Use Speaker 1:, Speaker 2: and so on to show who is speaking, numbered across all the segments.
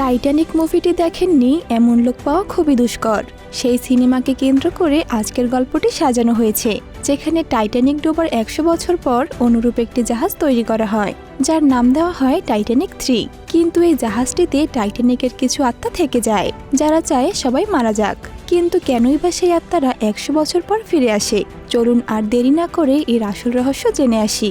Speaker 1: Titanic মুভিটি দেখেননি, এমন লোক পাওয়া খুবই দুষ্কর। সেই সিনেমাকে কেন্দ্র করে আজকের গল্পটি সাজানো হয়েছে, যেখানে টাইটানিক ডোবার একশো বছর পর অনুরূপ একটি জাহাজ তৈরি করা হয়, যার নাম দেওয়া হয় টাইটানিক থ্রি। কিন্তু এই জাহাজটিতে টাইটানিকের কিছু আত্মা থেকে যায়, যারা চায় সবাই মারা যাক। কিন্তু কেনই বা সেই আত্মারা একশো বছর পর ফিরে আসে? চলুন আর দেরি না করে এর আসল রহস্য জেনে আসি।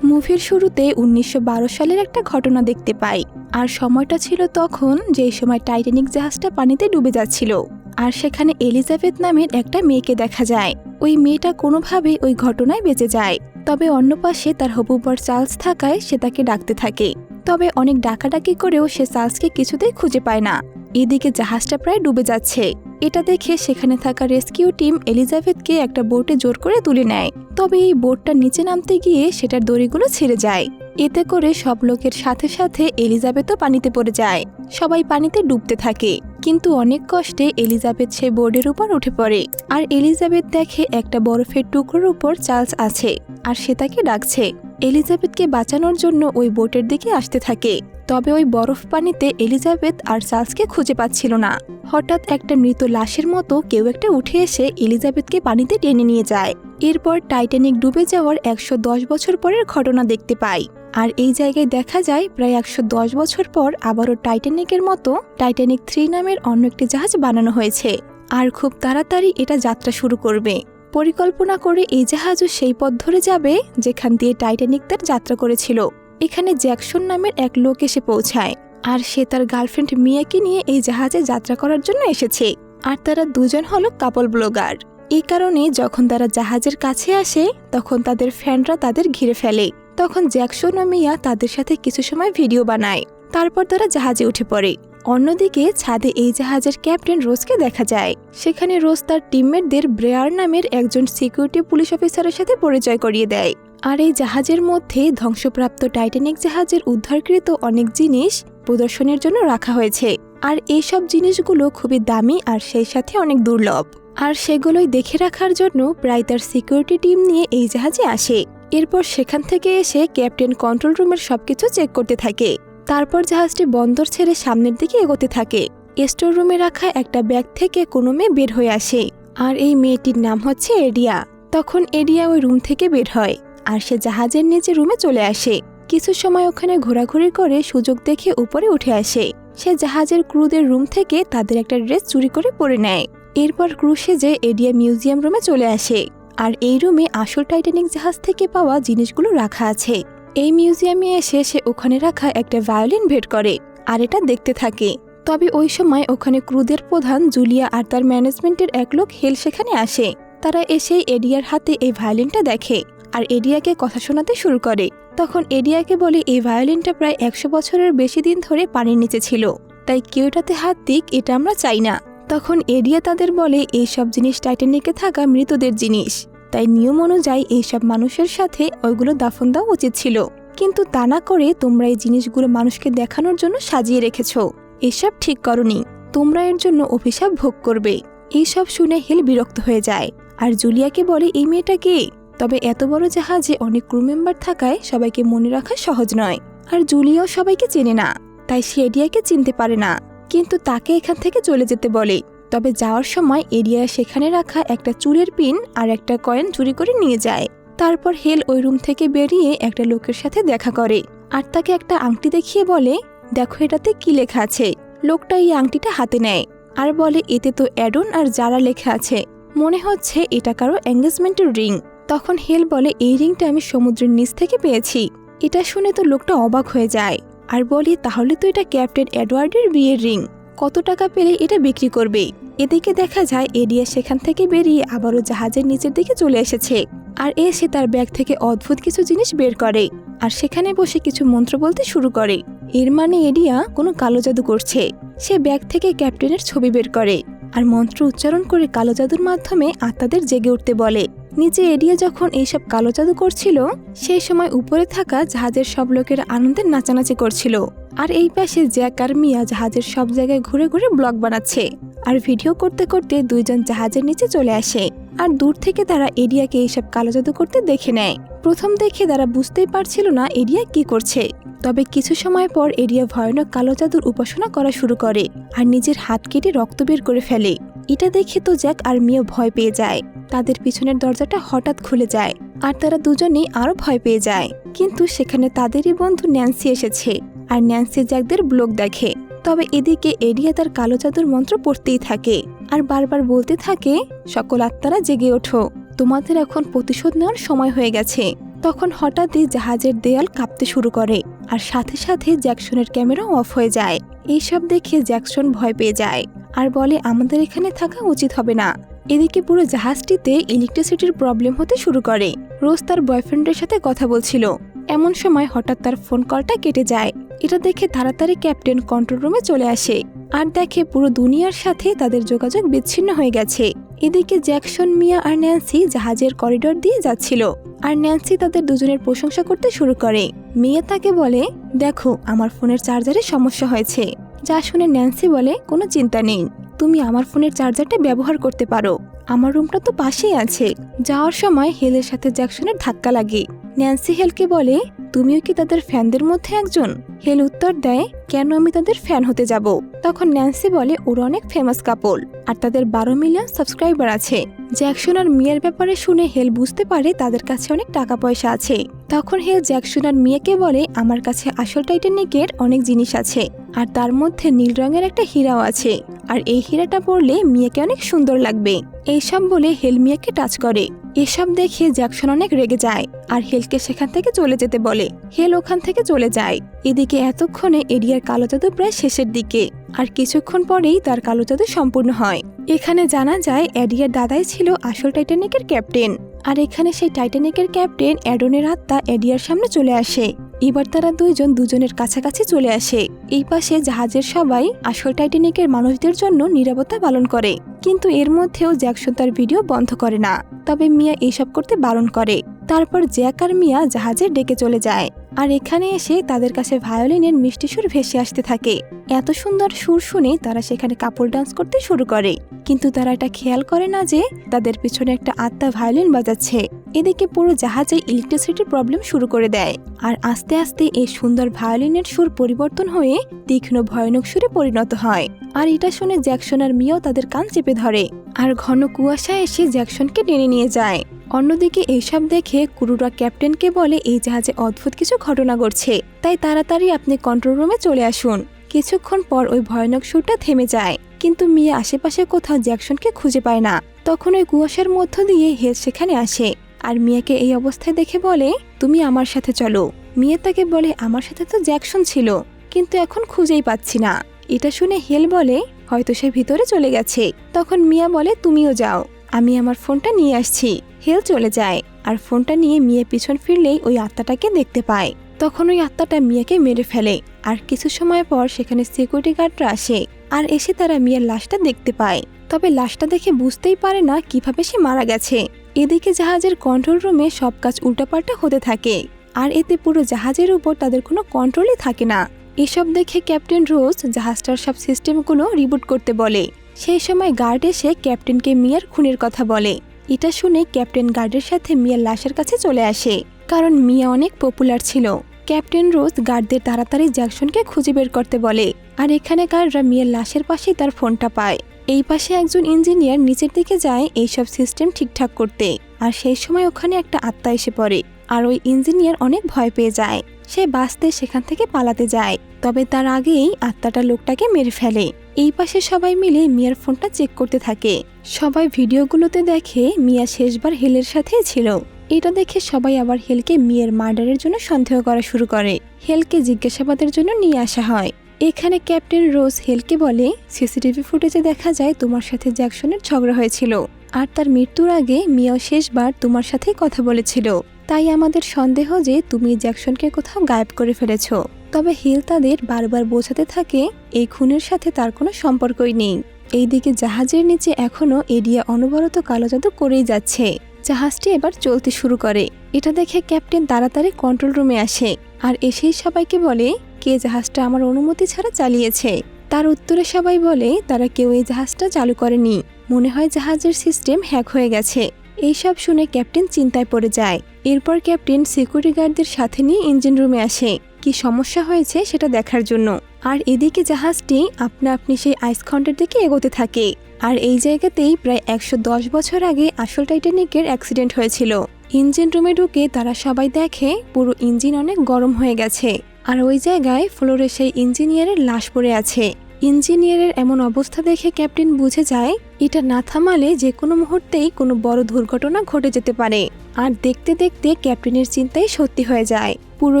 Speaker 1: মুভির শুরুতে উনিশশো বারো সালের একটা ঘটনা দেখতে পাই। আর সময়টা ছিল তখন যেই সময় টাইটানিক জাহাজটা পানিতে ডুবে যাচ্ছিল। আর সেখানে এলিজাবেথ নামের একটা মেয়েকে দেখা যায়। ওই মেয়েটা কোনোভাবে ওই ঘটনায় বেঁচে যায়। তবে অন্য পাশে তার হবুবর চার্লস থাকায় সে তাকে ডাকতে থাকে। তবে অনেক ডাকাডাকি করেও সে চার্লসকে কিছুতেই খুঁজে পায় না। এদিকে জাহাজটা প্রায় ডুবে যাচ্ছে। এটা দেখে সেখানে থাকা রেস্কিউ টিম এলিজাবেথকে একটা বোটে জোর করে তুলে নেয়। তবে এই বোটটা নিচে নামতে গিয়ে সেটার দড়িগুলো ছিঁড়ে যায়। এতে করে সব লোকের সাথে সাথে এলিজাবেথও পানিতে পড়ে যায়। সবাই পানিতে ডুবতে থাকে। কিন্তু অনেক কষ্টে এলিজাবেথ সে বোর্ডের উপর উঠে পড়ে। আর এলিজাবেথ দেখে একটা বরফের টুকরোর উপর চার্লস আছে, আর সে তাকে ডাকছে। এলিজাবেথকে বাঁচানোর জন্য ওই বোটের দিকে আসতে থাকে। তবে ওই বরফ পানিতে এলিজাবেথ আর চার্লসকে খুঁজে পাচ্ছিল না। হঠাৎ একটা মৃত লাশের মতো কেউ একটা উঠে এসে এলিজাবেথকে পানিতে টেনে নিয়ে যায়। এরপর টাইটানিক ডুবে যাওয়ার একশো দশ বছর পরের ঘটনা দেখতে পাই। আর এই জায়গায় দেখা যায়, প্রায় একশো দশ বছর পর আবারও টাইটানিকের মতো টাইটানিক থ্রি নামের অন্য একটি জাহাজ বানানো হয়েছে। আর খুব তাড়াতাড়ি এটা যাত্রা শুরু করবে। পরিকল্পনা করে এই জাহাজও সেই পথ ধরে যাবে যেখান দিয়ে টাইটানিক তার যাত্রা করেছিল। এখানে জ্যাকসন নামের এক লোক এসে পৌঁছায়, আর সে তার গার্লফ্রেন্ড মিয়াকে নিয়ে এই জাহাজে যাত্রা করার জন্য এসেছে, আর তারা দুজন হলো কাপল ব্লগার। এই কারণে যখন তারা জাহাজের কাছে আসে, তখন তাদের ফ্যানরা তাদের ঘিরে ফেলে। তখন জ্যাকসন ও মিয়া তাদের সাথে কিছু সময় ভিডিও বানায়, তারপর তারা জাহাজে উঠে পড়ে। অন্যদিকে ছাদে এই জাহাজের ক্যাপ্টেন রোজকে দেখা যায়। সেখানে রোজ তার টিমমেটদের ব্রেয়ার নামের একজন সিকিউরিটি পুলিশ অফিসারের সাথে পরিচয় করিয়ে দেয়। আর এই জাহাজের মধ্যে ধ্বংসপ্রাপ্ত টাইটানিক জাহাজের উদ্ধারকৃত অনেক জিনিস প্রদর্শনের জন্য রাখা হয়েছে। আর এইসব জিনিসগুলো খুবই দামি আর সেই সাথে অনেক দুর্লভ। আর সেগুলোই দেখে রাখার জন্য প্রায় তার সিকিউরিটি টিম নিয়ে এই জাহাজে আসে। এরপর সেখান থেকে এসে ক্যাপ্টেন কন্ট্রোল রুমের সবকিছু চেক করতে থাকে। তারপর জাহাজটি বন্দর ছেড়ে সামনের দিকে এগোতে থাকে। স্টোর রুমে রাখা একটা ব্যাগ থেকে কোনো মেয়ে বের হয়ে আসে। আর এই মেয়েটির নাম হচ্ছে এডিয়া। তখন এডিয়া ওই রুম থেকে বের হয় আর সে জাহাজের নিচে রুমে চলে আসে। কিছু সময় ওখানে ঘোরাঘুরি করে সুযোগ দেখে উপরে উঠে আসে। সে জাহাজের ক্রুদের রুম থেকে তাদের একটা ড্রেস চুরি করে পরে নেয়। এরপর ক্রু সেজে এডিয়া মিউজিয়াম রুমে চলে আসে। আর এই রুমে আসল টাইটানিক জাহাজ থেকে পাওয়া জিনিসগুলো রাখা আছে। এই মিউজিয়ামে এসে সে ওখানে রাখা একটা ভায়োলিন ভেট করে, আর এটা দেখতে থাকে। তবে ওই সময় ওখানে ক্রুদের প্রধান জুলিয়া আর তার ম্যানেজমেন্টের এক লোক হেল সেখানে আসে। তারা এসে এডিয়ার হাতে এই ভায়োলিনটা দেখে, আর এডিয়াকে কথা শোনাতে শুরু করে। তখন এডিয়াকে বলে, এই ভায়োলিনটা প্রায় একশো বছরের বেশি দিন ধরে পানির নিচে ছিল, তাই কেউ এটাতে হাত দিক, এটা আমরা চাই না। তখন এডিয়া তাদের বলে এই সব জিনিস টাইটানিকে থাকা মৃতদের জিনিস। তাই নিয়ম অনুযায়ী এইসব মানুষের সাথে ওইগুলো দাফন দেওয়া উচিত ছিল। কিন্তু তা না করে তোমরা এই জিনিসগুলো মানুষকে দেখানোর জন্য সাজিয়ে রেখেছ। এসব ঠিক করনি। তোমরা এর জন্য অভিশাপ ভোগ করবে। এইসব শুনে হেল বিরক্ত হয়ে যায়। আর জুলিয়াকে বলে, এই মেয়েটা কে? তবে এত বড় জাহাজে অনেক ক্রু মেম্বার থাকায় সবাইকে মনে রাখা সহজ নয়। আর জুলিয়াও সবাইকে চেনে না, তাই সে এডিয়াকে চিনতে পারে না। কিন্তু তাকে এখান থেকে চলে যেতে বলে। তবে যাওয়ার সময় এরিয়া সেখানে রাখা একটা চুলের পিন আর একটা কয়েন চুরি করে নিয়ে যায়। তারপর হেল ওই রুম থেকে বেরিয়ে একটা লোকের সাথে দেখা করে। আর তাকে একটা আংটি দেখিয়ে বলে, দেখো এটাতে কি লেখা আছে? লোকটা এই আংটিটা হাতে নেয় আর বলে, এতে তো অ্যাডন আর যারা লেখা আছে। মনে হচ্ছে এটা কারও এঙ্গেজমেন্টের রিং। তখন হেল বলে, এই রিংটা আমি সমুদ্রের নিচ থেকে পেয়েছি। এটা শুনে তো লোকটা অবাক হয়ে যায়। আর বলি, তাহলে তো এটা ক্যাপ্টেন এডওয়ার্ডের বিয়ের রিং। কত টাকা পেলে এটা বিক্রি করবে? এদিকে দেখা যায় এডিয়া সেখান থেকে বেরিয়ে আবারও জাহাজের নিচের দিকে চলে এসেছে। আর এসে তার ব্যাগ থেকে অদ্ভুত কিছু জিনিস বের করে। আর সেখানে বসে কিছু মন্ত্র বলতে শুরু করে। এর মানে এডিয়া কোনো কালো জাদু করছে। সে ব্যাগ থেকে ক্যাপ্টেনের ছবি বের করে। আর মন্ত্র উচ্চারণ করে কালো জাদুর মাধ্যমে আত্মাদের জেগে উঠতে বলে। নিচে এডিয়া যখন এইসব কালো জাদু করছিল, সেই সময় উপরে থাকা জাহাজের সব লোকের আনন্দের নাচানাচি করছিল। আর এই পাশে জ্যাক আর মিয়া জাহাজের সব জায়গায় ঘুরে ঘুরে ব্লগ বানাচ্ছে। আর ভিডিও করতে করতে দুইজন জাহাজের নিচে চলে আসে। আর দূর থেকে তারা এরিয়াকে এইসব কালো জাদু করতে দেখে নেয়। প্রথম দেখে তারা বুঝতেই পারছিল না এরিয়া কি করছে। তবে কিছু সময় পর এরিয়া ভয়ানক কালো জাদুর উপাসনা করা শুরু করে আর নিজের হাত কেটে রক্ত বের করে ফেলে। এটা দেখে তো জ্যাক আর মিয়া ভয় পেয়ে যায়। তাদের পিছনের দরজাটা হঠাৎ খুলে যায়। আর তারা দুজনেই আরও ভয় পেয়ে যায়। কিন্তু সেখানে তাদেরই বন্ধু ন্যান্সি এসেছে। আর ন্যান্সি জ্যাকদের ব্লগ দেখে। তবে এদিকে এরিয়া তার কালো জাদুর মন্ত্র পড়তেই থাকে। আর বারবার বলতে থাকে, সকল আত্মারা জেগে ওঠো। তোমাদের এখন প্রতিশোধ নেওয়ার সময় হয়ে গেছে। তখন হঠাৎই জাহাজের দেয়াল কাঁপতে শুরু করে, আর সাথে সাথে জ্যাকসনের ক্যামেরা অফ হয়ে যায়। এইসব দেখে জ্যাকসন ভয় পেয়ে যায়, আর বলে, আমাদের এখানে থাকা উচিত হবে না। এদিকে পুরো জাহাজটিতে ইলেকট্রিসিটির প্রবলেম হতে শুরু করে। রোজ তার বয়ফ্রেন্ডের সাথে কথা বলছিল। এমন সময় হঠাৎ তার ফোন কলটা কেটে যায়। এটা দেখে তাড়াতাড়ি ক্যাপ্টেন কন্ট্রোল রুমে চলে আসে আর দেখে পুরো দুনিয়ার সাথে তাদের যোগাযোগ বিচ্ছিন্ন হয়ে গেছে। এদিকে জ্যাকসন, মিয়া আর ন্যান্সি জাহাজের করিডোর দিয়ে যাচ্ছিল আর ন্যান্সি তাদের দুজনের প্রশংসা করতে শুরু করে। মিয়া তাকে বলে, দেখো, আমার ফোনের চার্জারে সমস্যা হয়েছে। যা শুনে ন্যান্সি বলে, কোনো চিন্তা নেই। তুমি আমার ফোনের চার্জারটা ব্যবহার করতে পারো। আমার রুমটা তো পাশেই আছে। যাওয়ার সময় হেলের সাথে জ্যাকসনের ধাক্কা লাগে। ন্যান্সি হেলকে বলে তুমিও কি তাদের ফ্যানদের মধ্যে একজন? হেল উত্তর দেয়, কেন আমি তাদের ফ্যান হতে যাব? তখন ন্যান্সি বলে, ওরা অনেক ফেমাস কাপল আর তাদের বারো মিলিয়ন সাবস্ক্রাইবার আছে। জ্যাকসন আর মিয়ার ব্যাপারে শুনে হেল বুঝতে পারে তাদের কাছে অনেক টাকা পয়সা আছে। তখন হেল জ্যাকসন আর মিয়াকে বলে, আমার কাছে আসল টাইটানিকের অনেক জিনিস আছে। আর তার মধ্যে নীল রঙের একটা হীরাও আছে। আর এই হীরাটা পরলে মিয়াকে অনেক সুন্দর লাগবে। এইসব বলে হেল মিয়াকে টাচ করে। এসব দেখে জ্যাকসন অনেক রেগে যায় আর হেলকে সেখান থেকে চলে যেতে বলে। হেল ওখান থেকে চলে যায়। এদিকে এতক্ষণে এরিয়ার কালো জাদু প্রায় শেষের দিকে। আর কিছুক্ষণ পরেই তার কালো জাদু সম্পূর্ণ হয়। এখানে জানা যায়, এডিয়ার দাদাই ছিল আসল টাইটানিকের ক্যাপ্টেন। আর এখানে সেই টাইটানিকের ক্যাপ্টেন অ্যাডনের আত্মা এডিয়ার সামনে চলে আসে। এবার তারা দুইজন দুজনের কাছাকাছি চলে আসে। এই পাশে জাহাজের সবাই আসল টাইটানিকের মানুষদের জন্য নিরাপত্তা পালন করে। কিন্তু এর মধ্যেও জ্যাকসন তার ভিডিও বন্ধ করে না। তবে মিয়া এইসব করতে বারণ করে। তারপর জ্যাক আর মিয়া জাহাজে ডেকে চলে যায়। আর এখানে এসে তাদের কাছে ভায়োলিনের মিষ্টি সুর ভেসে আসতে থাকে। এত সুন্দর সুর শুনে তারা সেখানে কাপড় ডান্স করতে শুরু করে। কিন্তু তারা এটা খেয়াল করে না যে তাদের পিছনে একটা আত্মা ভায়োলিন বাজাচ্ছে। এদিকে পুরো জাহাজে ইলেকট্রিসিটির প্রবলেম শুরু করে দেয়। আর আস্তে আস্তে এই সুন্দর ভায়োলিনের সুর পরিবর্তন হয়ে তীক্ষ্ণ ভয়ানক সুরে পরিণত হয়। আর এটা শুনে জ্যাকসন আর মিয়াও তাদের কান চেপে ধরে। আর ঘন কুয়াশা এসে জ্যাকসনকে টেনে নিয়ে যায়। অন্যদিকে এইসব দেখে কুরুরা ক্যাপ্টেনকে বলে, এই জাহাজে অদ্ভুত কিছু ঘটনা ঘটছে। তাই তাড়াতাড়ি আপনি কন্ট্রোল রুমে চলে আসুন। কিছুক্ষণ পর ওই ভয়ানক সুরটা থেমে যায়। কিন্তু মিয়া আশেপাশে কোথাও জ্যাকসনকে খুঁজে পায় না। তখন ওই কুয়াশার মধ্য দিয়ে হেল সেখানে আসে। আর মিয়াকে এই অবস্থায় দেখে বলে, তুমি আমার সাথে চলো। মিয়া তাকে বলে, আমার সাথে তো জ্যাকসন ছিল, কিন্তু এখন খুঁজেই পাচ্ছি না। এটা শুনে হেল বলে, হয়তো সে ভিতরে চলে গেছে। তখন মিয়া বলে, তুমিও যাও। আমি আমার ফোনটা নিয়ে আসছি। হেল চলে যায় আর ফোনটা নিয়ে মিয়া পিছন ফিরলেই ওই আত্মাটাকে দেখতে পায়। তখন ওই আত্মাটা মিয়াকে মেরে ফেলে আর কিছু সময় পর সেখানে সিকিউরিটি গার্ডরা আসে আর এসে তারা মিয়ার লাশটা দেখতে পায়। তবে লাশটা দেখে বুঝতেই পারে না কীভাবে সে মারা গেছে। এদিকে জাহাজের কন্ট্রোল রুমে সব কাজ উল্টাপাল্টা হতে থাকে আর এতে পুরো জাহাজের উপর তাদের কোনো কন্ট্রোলই থাকে না। এসব দেখে ক্যাপ্টেন রোজ জাহাজটার সব সিস্টেমগুলো রিবুট করতে বলে। সেই সময় গার্ড এসে ক্যাপ্টেনকে মিয়ার খুনের কথা বলে। এটা শুনে ক্যাপ্টেন গার্ডের সাথে মিয়ার লাশের কাছে চলে আসে, কারণ মিয়া অনেক পপুলার ছিল। ক্যাপ্টেন রোজ গার্ডদের তাড়াতাড়ি জ্যাকসনকে খুঁজে বের করতে বলে, আর এখানে গার্ডরা মিয়ার লাশের পাশেই তার ফোনটা পায়। এই পাশে একজন ইঞ্জিনিয়ার নিচের দিকে যায় এইসব সিস্টেম ঠিকঠাক করতে, আর সেই সময় ওখানে একটা আত্মা এসে পড়ে, আর ওই ইঞ্জিনিয়ার অনেক ভয় পেয়ে যায়। সে বাঁচতে সেখান থেকে পালাতে যায়। তবে তার আগেই আত্মাটা লোকটাকে মেরে ফেলে। এই পাশে সবাই মিলে মিয়ার ফোনটা চেক করতে থাকে। সবাই ভিডিওগুলোতে দেখে মিয়া শেষবার হেলের সাথে ছিল। এটা দেখে সবাই আবার হেলকে মিয়ের মার্ডারের জন্য সন্দেহ করা শুরু করে। হেলকে জিজ্ঞাসাবাদের জন্য নিয়ে আসা হয়। এখানে ক্যাপ্টেন রোজ হেলকে বলে, সিসিটিভি ফুটেজে দেখা যায় তোমার সাথে জ্যাকসনের ঝগড়া হয়েছিল। আর তার মৃত্যুর আগে মিয়াও শেষবার তোমার সাথেই কথা বলেছিল। তাই আমাদের সন্দেহ যে তুমি জ্যাকসনকে কোথাও গায়েব করে ফেলেছ। তবে হিল তাদের বারবার বোঝাতে থাকে, এই খুনের সাথে তার কোনো সম্পর্কই নেই। এইদিকে জাহাজের নিচে এখনও এরিয়া অনবরত কালো জাদু করেই যাচ্ছে। জাহাজটি এবার চলতে শুরু করে। এটা দেখে ক্যাপ্টেন তাড়াতাড়ি কন্ট্রোল রুমে আসে আর এসেই সবাইকে বলে, কে জাহাজটা আমার অনুমতি ছাড়া চালিয়েছে? তার উত্তরে সবাই বলে, তারা কেউ এই জাহাজটা চালু করেনি। মনে হয় জাহাজের সিস্টেম হ্যাক হয়ে গেছে। এইসব শুনে ক্যাপ্টেন চিন্তায় পড়ে যায়। এরপর ক্যাপ্টেন সিকিউরিটি গার্ডদের সাথে নিয়ে ইঞ্জিন রুমে আসে। কি সমস্যা হয়েছে সেটা দেখার জন্য। আর এদিকে জাহাজটি আপনা আপনি সেই আইসখণ্ডের দিকে এগোতে থাকে। আর এই জায়গাতেই প্রায় একশো দশ বছর আগে আসল টাইটানিকের অ্যাক্সিডেন্ট হয়েছিল। ইঞ্জিন রুমে ঢুকে তারা সবাই দেখে পুরো ইঞ্জিন অনেক গরম হয়ে গেছে। আর ওই জায়গায় ফ্লোরে সেই ইঞ্জিনিয়ারের লাশ পড়ে আছে। ইঞ্জিনিয়ারের এমন অবস্থা দেখে ক্যাপ্টেন বুঝে যায় এটা না থামালে যে কোনো মুহূর্তেই কোনো বড় দুর্ঘটনা ঘটে যেতে পারে। আর দেখতে দেখতে ক্যাপ্টেনের চিন্তাই সত্যি হয়ে যায়। পুরো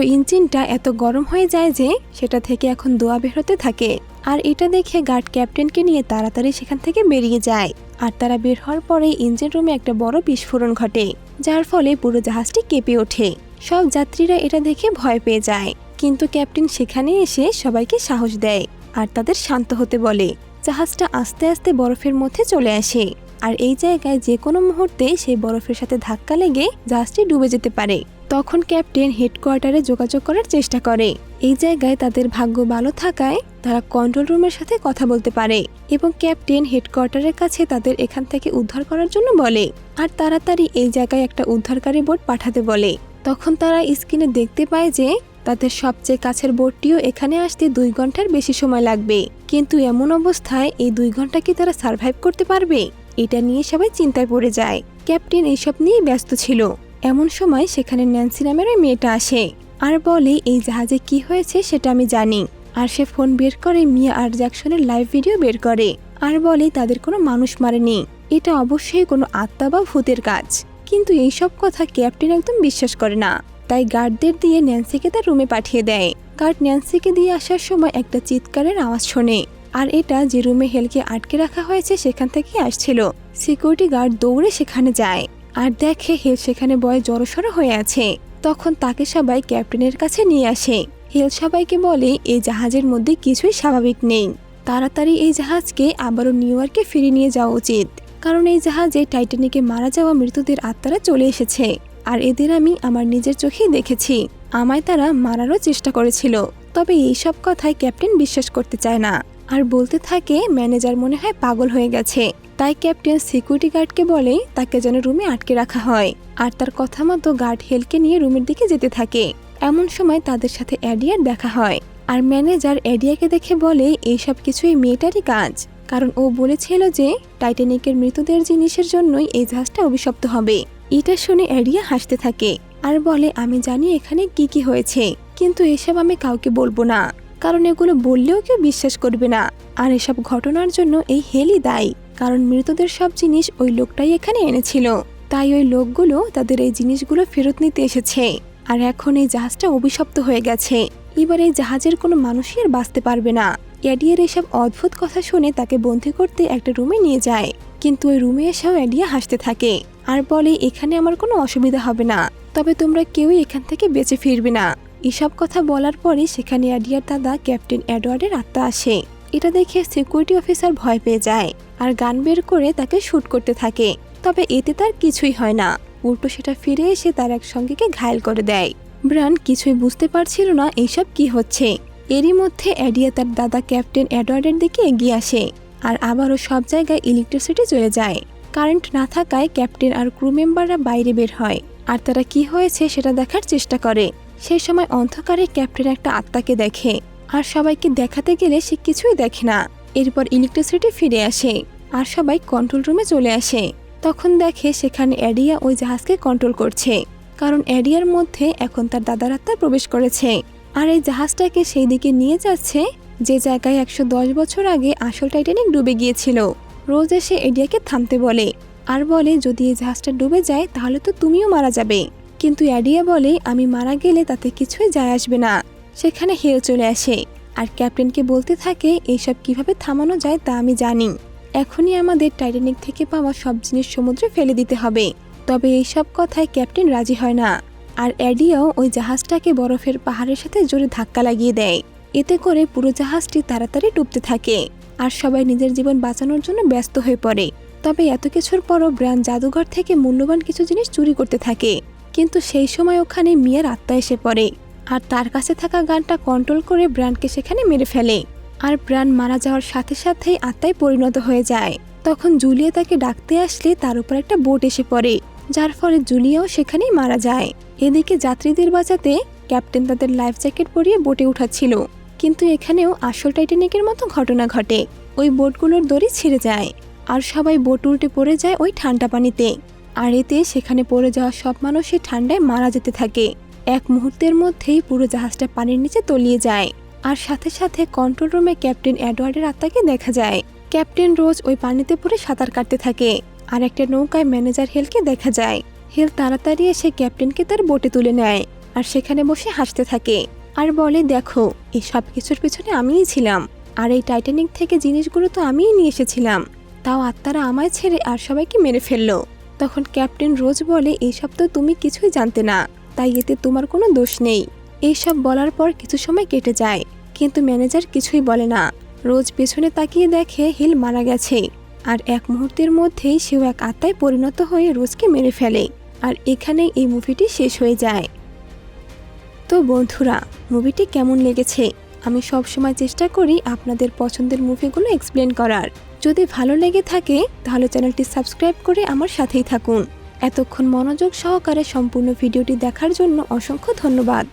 Speaker 1: ইঞ্জিনটা এত গরম হয়ে যায় যে সেটা থেকে এখন দোয়া বের হতে থাকে। আর এটা দেখে গার্ড ক্যাপ্টেনকে নিয়ে তাড়াতাড়ি সেখান থেকে বেরিয়ে যায়। আর তারা বের হওয়ার পরে ইঞ্জিন রুমে একটা বড় বিস্ফোরণ ঘটে, যার ফলে পুরো জাহাজটি কেঁপে ওঠে। সব যাত্রীরা এটা দেখে ভয় পেয়ে যায়। কিন্তু ক্যাপ্টেন সেখানে এসে সবাইকে সাহস দেয়, আর তাদের শান্ত হতে বলে। জাহাজটা আস্তে আস্তে বরফের মধ্যে চলে আসে। আর এই জায়গায় যে কোনো মুহূর্তে সেই বরফের সাথে ধাক্কা লেগে জাহাজটি ডুবে যেতে পারে। তখন ক্যাপ্টেন হেডকোয়ার্টারে যোগাযোগ করার চেষ্টা করে। এই জায়গায় তাদের ভাগ্য ভালো থাকায় তারা কন্ট্রোল রুমের সাথে কথা বলতে পারে এবং ক্যাপ্টেন হেডকোয়ার্টারের কাছে তাদের এখান থেকে উদ্ধার করার জন্য বলে। আর তাড়াতাড়ি এই জায়গায় একটা উদ্ধারকারী বোট পাঠাতে বলে। তখন তারা স্ক্রিনে দেখতে পায় যে তাদের সবচেয়ে কাছের বোর্ডটিও এখানে আসতে দুই ঘণ্টার বেশি সময় লাগবে। কিন্তু এমন অবস্থায় এই দুই ঘণ্টা কি তারা সার্ভাইভ করতে পারবে? এটা নিয়ে সবাই চিন্তায় পড়ে যায়। ক্যাপ্টেন এইসব নিয়ে ব্যস্ত ছিল। এমন সময় সেখানে ন্যান্সি নামের ওই মেয়েটা আসে। আর বলে, এই জাহাজে কি হয়েছে সেটা আমি জানি। আর সে ফোন বের করে মিয়া আর জ্যাকসনের লাইভ ভিডিও বের করে। আর বলে, তাদের কোনো মানুষ মারেনি। এটা অবশ্যই কোনো আত্মা বা ভূতের কাজ। কিন্তু এইসব কথা ক্যাপ্টেন একদম বিশ্বাস করে না। তাই গার্ডদের দিয়ে ন্যান্সিকে তার রুমে পাঠিয়ে দেয়। গার্ড ন্যান্সিকে দিয়ে আসার সময় একটা চিৎকারের আওয়াজ শোনে। আর এটা যে রুমে হেলকে আটকে রাখা হয়েছে সেখান থেকে আসছিল। সিকিউরিটি গার্ড দৌড়ে সেখানে যায়। আর দেখে হেল সেখানে বয় জড়সড় হয়ে আছে। তখন তাকে সবাই ক্যাপ্টেনের কাছে নিয়ে আসে। হেল সবাইকে বলে এই জাহাজের মধ্যে কিছুই স্বাভাবিক নেই। তাড়াতাড়ি এই জাহাজকে আবারও নিউ ইয়র্কে ফিরিয়ে নিয়ে যাওয়া উচিত। কারণ এই জাহাজে টাইটানিকে মারা যাওয়া মৃতদের আত্মারা চলে এসেছে। আর এদের আমি আমার নিজের চোখেই দেখেছি। আমায় তারা মারারও চেষ্টা করেছিল। তবে এইসব কথায় ক্যাপ্টেন বিশ্বাস করতে চায় না। আর বলতে থাকে, ম্যানেজার মনে হয় পাগল হয়ে গেছে। তাই ক্যাপ্টেন সিকিউরিটি গার্ডকে বলে, তাকে যেন রুমে আটকে রাখা হয়। আর তার কথা মতো গার্ড হেলকে নিয়ে রুমের দিকে যেতে থাকে। এমন সময় তাদের সাথে অ্যাডিয়ার দেখা হয়। আর ম্যানেজার অ্যাডিয়াকে দেখে বলে, এইসব কিছুই মেয়েটারই কাজ। কারণ ও বলেছিল যে টাইটানিকের মৃতদের জিনিসের জন্যই এই জাহাজটা অভিশপ্ত হবে। এটা শুনে অ্যাডিয়া হাসতে থাকে আর বলে, আমি জানি এখানে কি কি হয়েছে, কিন্তু এসব আমি কাউকে বলব না। কারণ এগুলো বললেও কেউ বিশ্বাস করবে না। আর এসব ঘটনার জন্য এই হেলি দায়ী, কারণ মৃতদের সব জিনিস ওই লোকটাই এখানে এনেছিল। তাই ওই লোকগুলো তাদের এই জিনিসগুলো ফেরত নিতে এসেছে। আর এখন এই জাহাজটা অভিশপ্ত হয়ে গেছে। এবার এই জাহাজের কোনো মানুষই আর বাঁচতে পারবে না। অ্যাডিয়ার এসব অদ্ভুত কথা শুনে তাকে বন্দি করতে একটা রুমে নিয়ে যায়। কিন্তু ওই রুমে এসেও অ্যাডিয়া হাসতে থাকে আর বলে, এখানে আমার কোনো অসুবিধা হবে না। তবে তোমরা কেউই এখান থেকে বেঁচে ফিরবে না। এসব কথা বলার পরে সেখানে অ্যাডিয়ার দাদা ক্যাপ্টেন অ্যাডওয়ার্ডের আত্মা আসে। এটা দেখে সিকিউরিটি অফিসার ভয় পেয়ে যায় আর গান বের করে তাকে শ্যুট করতে থাকে। তবে এতে তার কিছুই হয় না। উল্টো সেটা ফিরে এসে তার এক সঙ্গীকে ঘায়েল করে দেয়। ব্রান কিছুই বুঝতে পারছিল না এইসব কি হচ্ছে। এরই মধ্যে অ্যাডিয়া তার দাদা ক্যাপ্টেন অ্যাডওয়ার্ডের দিকে এগিয়ে আসে আর আবারও সব জায়গায় ইলেকট্রিসিটি চলে যায়। কারেন্ট না থাকায় ক্যাপ্টেন আর ক্রু মেম্বাররা বাইরে বের হয়। আর তারা কি হয়েছে সেটা দেখার চেষ্টা করে। সেই সময় অন্ধকারে ক্যাপ্টেন একটা আত্মাকে দেখে। আর সবাইকে দেখাতে গেলে সে কিছুই দেখে না। এরপর ইলেকট্রিসিটি ফিরে আসে। আর সবাই কন্ট্রোল রুমে চলে আসে। তখন দেখে সেখানে অ্যাডিয়া ওই জাহাজকে কন্ট্রোল করছে। কারণ অ্যাডিয়ার মধ্যে এখন তার দাদার আত্মা প্রবেশ করেছে। আর এই জাহাজটাকে সেই দিকে নিয়ে যাচ্ছে যে জায়গায় একশো দশ বছর আগে আসল টাইটানিক ডুবে গিয়েছিল। রোজ এসে এডিয়াকে থামতে বলে। আর বলে, যদি এই জাহাজটা ডুবে যায়, তাহলে তো তুমিও মারা যাবে। কিন্তু অ্যাডিয়া বলে, আমি মারা গেলে তাতে কিছুই যায় আসবে না। সেখানে হেল চলে আসে। আর ক্যাপ্টেনকে বলতে থাকে, এইসব কীভাবে থামানো যায় তা আমি জানি। এখনই আমাদের টাইটানিক থেকে পাওয়া সব জিনিস সমুদ্রে ফেলে দিতে হবে। তবে এইসব কথায় ক্যাপ্টেন রাজি হয় না। আর অ্যাডিয়াও ওই জাহাজটাকে বরফের পাহাড়ের সাথে জোরে ধাক্কা লাগিয়ে দেয়। এতে করে পুরো জাহাজটি তাড়াতাড়ি ডুবতে থাকে আর সবাই নিজের জীবন বাঁচানোর জন্য ব্যস্ত হয়ে পড়ে। তবে এত কিছুর পরও ব্রান জাদুঘর থেকে মূল্যবান কিছু জিনিস চুরি করতে থাকে। কিন্তু সেই সময় ওখানে মিয়ার আত্মা এসে পড়ে আর তার কাছে থাকা গানটা কন্ট্রোল করে ব্রানকে সেখানে মেরে ফেলে। আর ব্রান মারা যাওয়ার সাথে সাথেই আত্মায় পরিণত হয়ে যায়। তখন জুলিয়া তাকে ডাকতে আসলে তার উপর একটা বোট এসে পড়ে, যার ফলে জুলিয়াও সেখানেই মারা যায়। এদিকে যাত্রীদের বাঁচাতে ক্যাপ্টেন তাদের লাইফ জ্যাকেট পরিয়ে বোটে উঠাচ্ছিল। কিন্তু এখানেও আসল টাইটানিকের মতো ঘটনা ঘটে। ওই বোটগুলোর দড়ি ছিঁড়ে যায় আর সবাই বোট উল্টে পড়ে যায় ওই ঠান্ডা পানিতে। আর এতে সেখানে পড়ে যাওয়া সব মানুষই ঠান্ডায় মারা যেতে থাকে। এক মুহূর্তের মধ্যেই পুরো জাহাজটা পানির নিচে তলিয়ে যায়। আর সাথে সাথে কন্ট্রোল রুমে ক্যাপ্টেন অ্যাডওয়ার্ডের আত্মাকে দেখা যায়। ক্যাপ্টেন রোজ ওই পানিতে পড়ে সাঁতার কাটতে থাকে। আর একটা নৌকায় ম্যানেজার হেলকে দেখা যায়। হেল তাড়াতাড়ি এসে ক্যাপ্টেনকে তার বোটে তুলে নেয় আর সেখানে বসে হাসতে থাকে আর বলে, দেখো, এই সব কিছুর পেছনে আমিই ছিলাম আর এই টাইটানিক থেকে জিনিসগুলো তো আমিই নিয়ে এসেছিলাম। তাও আত্মারা আমায় ছেড়ে আর সবাইকে মেরে ফেলল। তখন ক্যাপ্টেন রোজ বলে, এইসব তো তুমি কিছুই জানতে না, তাই এতে তোমার কোনো দোষ নেই। এইসব বলার পর কিছু সময় কেটে যায়, কিন্তু ম্যানেজার কিছুই বলে না। রোজ পেছনে তাকিয়ে দেখে হিল মারা গেছে আর এক মুহূর্তের মধ্যেই সেও এক আত্মায় পরিণত হয়ে রোজকে মেরে ফেলে। আর এখানে এই মুভিটি শেষ হয়ে যায়। তো বন্ধুরা, মুভিটি কেমন লেগেছে? আমি সব সময় চেষ্টা করি আপনাদের পছন্দের মুভিগুলো এক্সপ্লেন করার। যদি ভালো লেগে থাকে, তাহলে চ্যানেলটি সাবস্ক্রাইব করে আমার সাথেই থাকুন। এতক্ষণ মনোযোগ সহকারে সম্পূর্ণ ভিডিওটি দেখার জন্য অসংখ্য ধন্যবাদ।